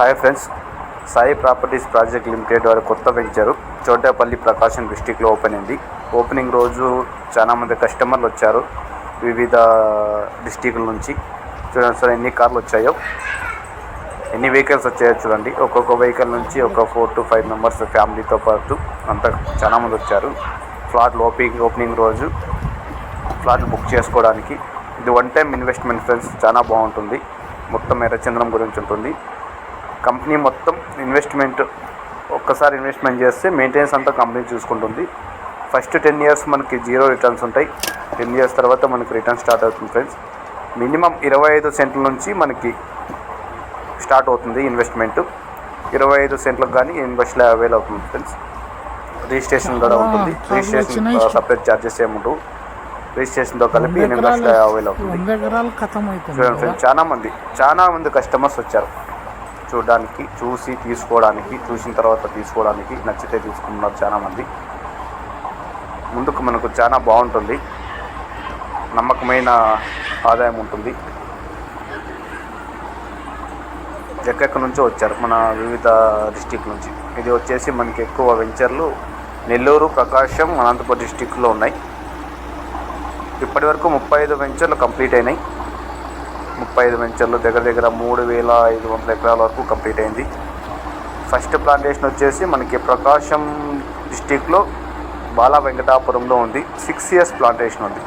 Hi friends. Sai properties project limited వారి కొత్త venture. చోటేపల్లి ప్రకాశం డిస్టిక్లో ఓపెన్ అయింది. ఓపెనింగ్ రోజు చాలామంది కస్టమర్లు వచ్చారు. వివిధ డిస్టిక్ల నుంచి. చూడండి సార్ ఎన్ని కార్లు వచ్చాయో. ఎన్ని వెహికల్స్ వచ్చాయో చూడండి. ఒక్కొక్క వెహికల్ నుంచి ఒక ఫోర్ టు ఫైవ్ మెంబర్స్ ఫ్యామిలీతో పాటు అంతా చాలామంది వచ్చారు. ఫ్లాట్ ఓపెనింగ్ ఓపెనింగ్ రోజు ఫ్లాట్ బుక్ చేసుకోవడానికి. ఇది వన్ టైం ఇన్వెస్ట్మెంట్ ఫ్రెండ్స్ చాలా బాగుంటుంది. మొత్తం ఎర్రచంద్రం గురించి ఉంటుంది. కంపెనీ మొత్తం ఇన్వెస్ట్మెంట్ ఒక్కసారి ఇన్వెస్ట్మెంట్ చేస్తే మెయింటెనెన్స్ అంతా కంపెనీ చూసుకుంటుంది. ఫస్ట్ టెన్ ఇయర్స్ మనకి జీరో రిటర్న్స్ ఉంటాయి. టెన్ ఇయర్స్ తర్వాత మనకి రిటర్న్ స్టార్ట్ అవుతుంది ఫ్రెండ్స్ మినిమం ఇరవై ఐదు సెంట్ల నుంచి మనకి స్టార్ట్ అవుతుంది ఇన్వెస్ట్మెంట్ ఇరవై ఐదు సెంట్లకు కానీ ఇన్వెస్ట్లో అవైల్ అవుతుంది ఫ్రెండ్స్ రిజిస్ట్రేషన్ కూడా ఉంటుంది. రిజిస్ట్రేషన్ సపరేట్ ఛార్జెస్ ఏముండవు రిజిస్ట్రేషన్తో కలిపి అవుతుంది. వంద ఎకరాలు ఖతం అవుతుంది చూడండి ఫ్రెండ్స్ చాలా మంది చాలా మంది కస్టమర్స్ వచ్చారు. చూడడానికి చూసి తీసుకోవడానికి చూసిన తర్వాత తీసుకోవడానికి నచ్చితే తీసుకున్నారు చాలామంది. ముందుకు మనకు చాలా బాగుంటుంది. నమ్మకమైన ఆదాయం ఉంటుంది. ఎక్కడెక్కడి నుంచో వచ్చారు మన వివిధ డిస్టిక్ నుంచి. ఇది వచ్చేసి మనకి ఎక్కువ వెంచర్లు నెల్లూరు ప్రకాశం అనంతపురం డిస్టిక్లో ఉన్నాయి. ఇప్పటి వరకు ముప్పై ఐదు వెంచర్లు కంప్లీట్ అయినాయి. ముప్పై ఐదు వెంచర్లు దగ్గర దగ్గర మూడు వేల ఐదు వందల ఎకరాల వరకు కంప్లీట్ అయింది. ఫస్ట్ ప్లాంటేషన్ వచ్చేసి మనకి ప్రకాశం డిస్టిక్లో బాలా వెంకటాపురంలో ఉంది. సిక్స్ ఇయర్స్ ప్లాంటేషన్ ఉంది.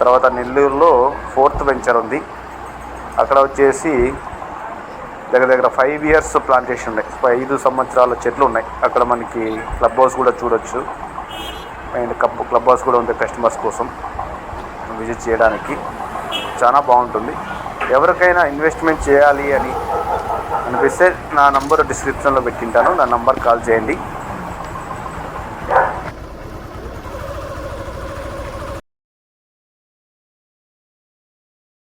తర్వాత నెల్లూరులో ఫోర్త్ వెంచర్ ఉంది. అక్కడ వచ్చేసి దగ్గర దగ్గర ఫైవ్ ఇయర్స్ ప్లాంటేషన్ ఉన్నాయి. ఐదు సంవత్సరాల చెట్లు ఉన్నాయి. అక్కడ మనకి క్లబ్ హౌస్ కూడా చూడొచ్చు. అండ్ కప్ క్లబ్ హౌస్ కూడా ఉంది కస్టమర్స్ కోసం. విజిట్ చేయడానికి. చాలా బాగుంటుంది. ఎవరికైనా ఇన్వెస్ట్మెంట్ చేయాలి అని అనిపిస్తే నా నంబర్ డిస్క్రిప్షన్లో పెట్టింటాను. నా నంబర్ కాల్ చేయండి.